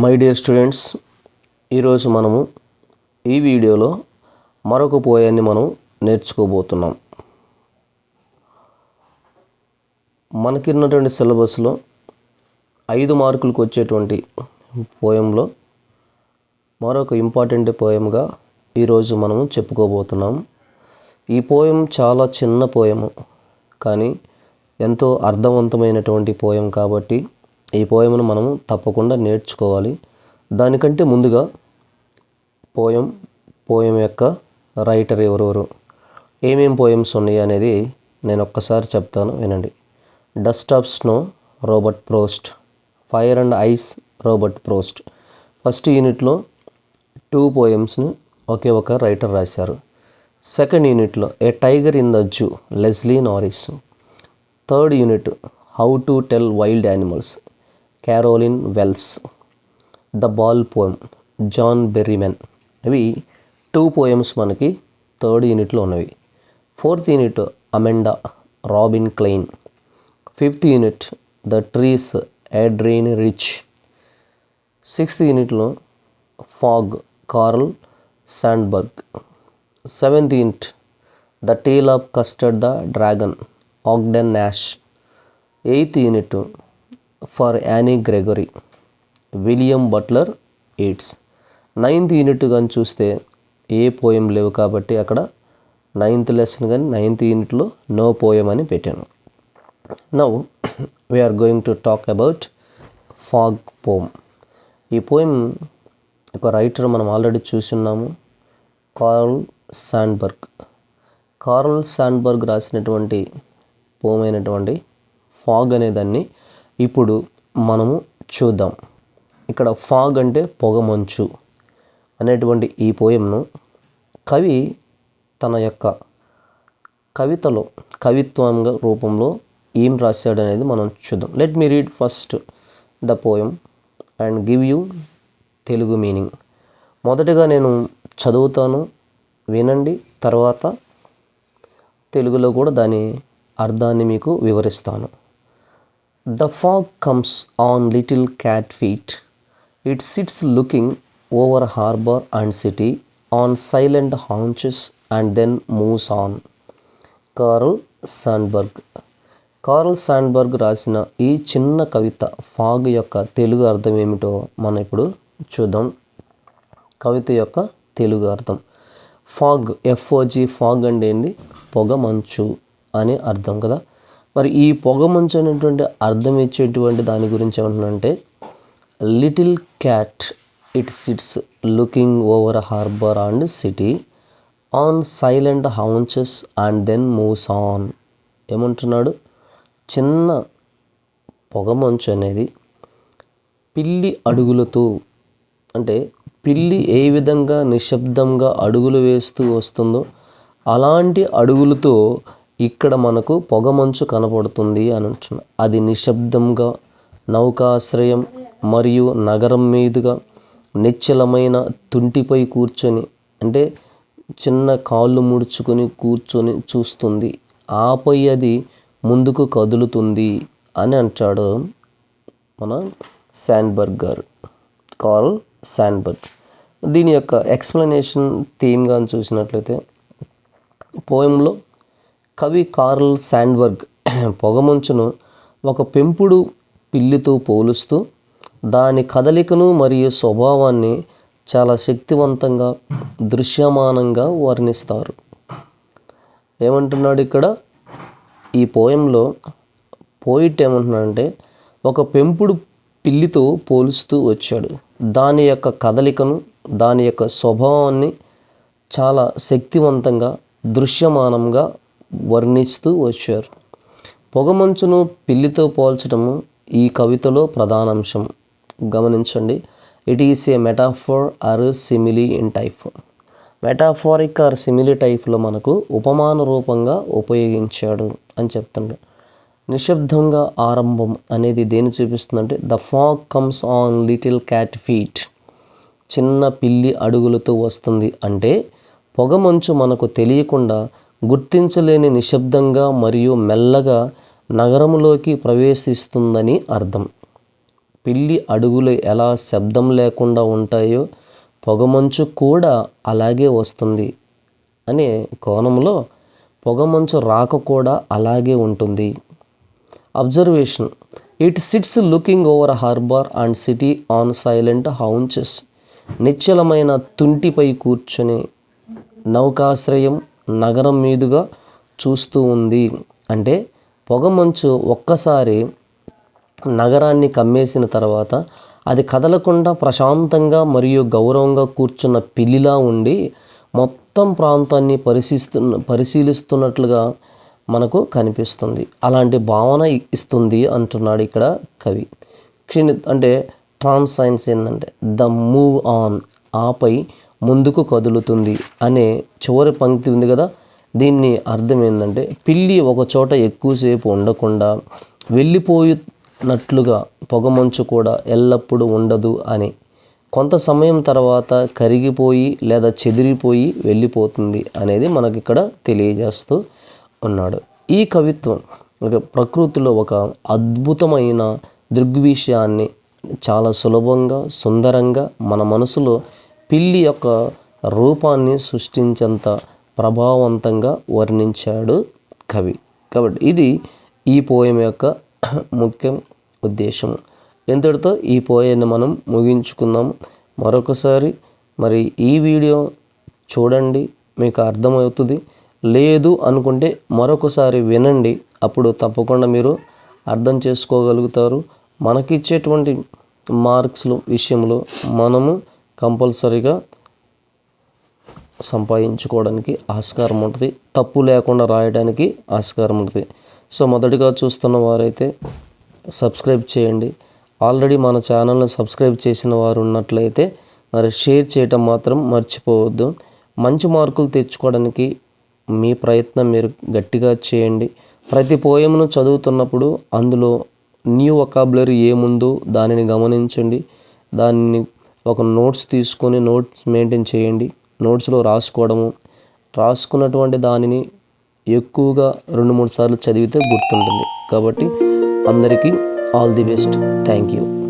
My dear students ఈరోజు మనము ఈ వీడియోలో మరొక పోయాన్ని మనం నేర్చుకోబోతున్నాం. మనకిన్నటువంటి సిలబస్లో ఐదు మార్కులకు వచ్చేటువంటి పోయంలో మరొక ఇంపార్టెంట్ పోయంగా ఈరోజు మనము చెప్పుకోబోతున్నాం. ఈ పోయం చాలా చిన్న పోయము కానీ ఎంతో అర్థవంతమైనటువంటి పోయం కాబట్టి ఈ పోయమును మనము తప్పకుండా నేర్చుకోవాలి. దానికంటే ముందుగా పోయం పోయం యొక్క రైటర్ ఎవరెవరు ఏమేం పోయమ్స్ ఉన్నాయి అనేది నేను ఒక్కసారి చెప్తాను వినండి. Dust of snow Robert Frost. Fire and ice Robert Frost. First యూనిట్లో టూ పోయమ్స్ని ఒకే ఒక రైటర్ రాశారు. సెకండ్ యూనిట్లో a tiger in the zoo Leslie Norris. Third unit how to tell wild animals. Carolyn Wells the ball poem John Berryman ఇవి two poems మనకి third యూనిట్లో ఉన్నవి. Fourth unit Amanda Robin Klein fifth unit the trees Adrienne Rich sixth యూనిట్లో fog Carl Sandburg seventh unit the tale of custard the dragon Ogden Nash eighth unit for Anne Gregory. William Butler Yeats ninth unit కానీ చూస్తే ఏ poem లేవు కాబట్టి అక్కడ ninth lesson కానీ ninth యూనిట్లో no poem అని పెట్టాను. Now we're going to talk about fog poem. ఈ పోయం ఒక రైటర్ మనం ఆల్రెడీ చూస్తున్నాము కార్ల్ శాండ్బర్గ్ కార్ల్ శాండ్బర్గ్ రాసినటువంటి పోమైనటువంటి అయినటువంటి ఫాగ్ అనే దాన్ని ఇప్పుడు మనము చూద్దాం. ఇక్కడ ఫాగ్ అంటే పొగమంచు అనేటువంటి ఈ పోయంను కవి తన యొక్క కవితలో కవిత్వంగా రూపంలో ఏం రాశాడు అనేది మనం చూద్దాం. Let me read first the poem and give you Telugu meaning మొదటగా నేను చదువుతాను వినండి తర్వాత తెలుగులో కూడా దాని అర్థాన్ని మీకు వివరిస్తాను. The fog comes on little cat feet it sits looking over harbour and city on silent haunches and then moves on Carl Sandburg Carl Sandburg రాసిన ఈ చిన్న కవిత ఫాగ్ యొక్క తెలుగు అర్థం ఏమిటో మనం ఇప్పుడు చూద్దాం. కవిత యొక్క తెలుగు అర్థం. ఫాగ్ ఎఫ్ఓజి ఫాగ్ అంటే ఏంది? పొగ మంచు అని అర్థం కదా. మరి ఈ పొగ మంచు అనేటువంటి అర్థం ఇచ్చేటువంటి దాని గురించి ఏమంటున్నంటే little cat it sits looking over harbour and city on silent haunches and then moves on. ఏమంటున్నాడు? చిన్న పొగమంచు అనేది పిల్లి అడుగులతో అంటే పిల్లి ఏ విధంగా నిశ్శబ్దంగా అడుగులు వేస్తూ వస్తుందో అలాంటి అడుగులతో ఇక్కడ మనకు పొగమంచు కనబడుతుంది అని అంటున్నా. అది నిశ్శబ్దంగా నౌకాశ్రయం మరియు నగరం మీదుగా నిశ్చలమైన తుంటిపై కూర్చొని అంటే చిన్న కాళ్ళు ముడుచుకొని కూర్చొని చూస్తుంది. ఆపై అది ముందుకు కదులుతుంది అని అంటాడు మన శాండ్బర్గ్ గారు. Carl Sandburg. దీని యొక్క ఎక్స్ప్లెనేషన్ థీమ్గా చూసినట్లయితే పోయంలో కవి కార్ల్ శాండ్బర్గ్ పొగమంచును ఒక పెంపుడు పిల్లితో పోలుస్తూ దాని కదలికను మరియు స్వభావాన్ని చాలా శక్తివంతంగా దృశ్యమానంగా వర్ణిస్తారు. ఏమంటున్నాడు ఇక్కడ? ఈ పోయంలో పోయిట్ ఏమంటున్నాడంటే ఒక పెంపుడు పిల్లితో పోలుస్తూ వచ్చాడు. దాని యొక్క కదలికను దాని యొక్క స్వభావాన్ని చాలా శక్తివంతంగా దృశ్యమానంగా వర్ణిస్తూ వచ్చారు. పొగమంచును పిల్లితో పోల్చడము ఈ కవితలో ప్రధానాంశం. గమనించండి. It is a metaphor or simile in type metaphoric or simile టైప్లో మనకు ఉపమాన రూపంగా ఉపయోగించాడు అని చెప్తుండే నిశ్శబ్దంగా ఆరంభం అనేది దేని చూపిస్తుందంటే the fog comes on little cat feet చిన్న పిల్లి అడుగులతో వస్తుంది అంటే పొగమంచు మనకు తెలియకుండా గుర్తించలేని నిశ్శబ్దంగా మరియు మెల్లగా నగరంలోకి ప్రవేశిస్తుందని అర్థం. పిల్లి అడుగులు ఎలా శబ్దం లేకుండా ఉంటాయో పొగమంచు కూడా అలాగే వస్తుంది అనే కోణంలో పొగమంచు రాక కూడా అలాగే ఉంటుంది. Observation it sits looking over harbour and city on silent haunches నిశ్చలమైన తుంటిపై కూర్చొని నౌకాశ్రయం నగరం మీదుగా చూస్తూ ఉంది. అంటే పొగమంచు ఒక్కసారి నగరాన్ని కమ్మేసిన తర్వాత అది కదలకుండా ప్రశాంతంగా మరియు గౌరవంగా కూర్చున్న పిల్లిలా ఉండి మొత్తం ప్రాంతాన్ని పరిశీలిస్తున్న పరిశీలిస్తున్నట్లుగా మనకు కనిపిస్తుంది. అలాంటి భావన ఇస్తుంది అంటున్నాడు ఇక్కడ కవి. క్షీణి అంటే ట్రాన్స్ సైన్స్ ఏంటంటే ద మూవ్ ఆన్ ఆపై ముందుకు కదులుతుంది అనే చివరి పంక్తి ఉంది కదా. దీన్ని అర్థం ఏంటంటే పిల్లి ఒక చోట ఎక్కువసేపు ఉండకుండా వెళ్ళిపోయినట్లుగా పొగమంచు కూడా ఎల్లప్పుడూ ఉండదు అని. కొంత సమయం తర్వాత కరిగిపోయి లేదా చెదిరిపోయి వెళ్ళిపోతుంది అనేది మనకి ఇక్కడ తెలియజేస్తూ ఉన్నాడు. ఈ కవిత్వం ఒక ప్రకృతిలో ఒక అద్భుతమైన దృగ్విషయాన్ని చాలా సులభంగా సుందరంగా మన మనసులో పిల్లి యొక్క రూపాన్ని సృష్టించేంత ప్రభావవంతంగా వర్ణించాడు కవి. కాబట్టి ఇది ఈ పోయం యొక్క ముఖ్య ఉద్దేశం ఇంతటితో ఈ పోయాన్ని మనం ముగించుకుందాం. మరొకసారి మరి ఈ వీడియో చూడండి మీకు అర్థమవుతుంది. లేదు అనుకుంటే మరొకసారి వినండి. అప్పుడు తప్పకుండా మీరు అర్థం చేసుకోగలుగుతారు. మనకిచ్చేటువంటి మార్క్స్లు విషయంలో మనము కంపల్సరీగా సంపాదించుకోవడానికి ఆస్కారం ఉంటుంది. తప్పు లేకుండా రాయడానికి ఆస్కారం ఉంటుంది. సో మొదటిగా చూస్తున్న వారైతే సబ్స్క్రైబ్ చేయండి. ఆల్రెడీ మన ఛానల్ని సబ్స్క్రైబ్ చేసిన వారు ఉన్నట్లయితే మరి షేర్ చేయటం మాత్రం మర్చిపోవద్దు. మంచి మార్కులు తెచ్చుకోవడానికి మీ ప్రయత్నం మీరు గట్టిగా చేయండి. ప్రతి పోయమును చదువుతున్నప్పుడు అందులో న్యూ వొకాబులరీ ఏముందో దానిని గమనించండి. దాన్ని ఒక నోట్స్ తీసుకొని నోట్స్ మెయింటైన్ చేయండి. నోట్స్లో రాసుకోవడము రాసుకున్నటువంటి దానిని ఎక్కువగా రెండు మూడు సార్లు చదివితే గుర్తుంటుంది. కాబట్టి అందరికీ all the best. Thank you.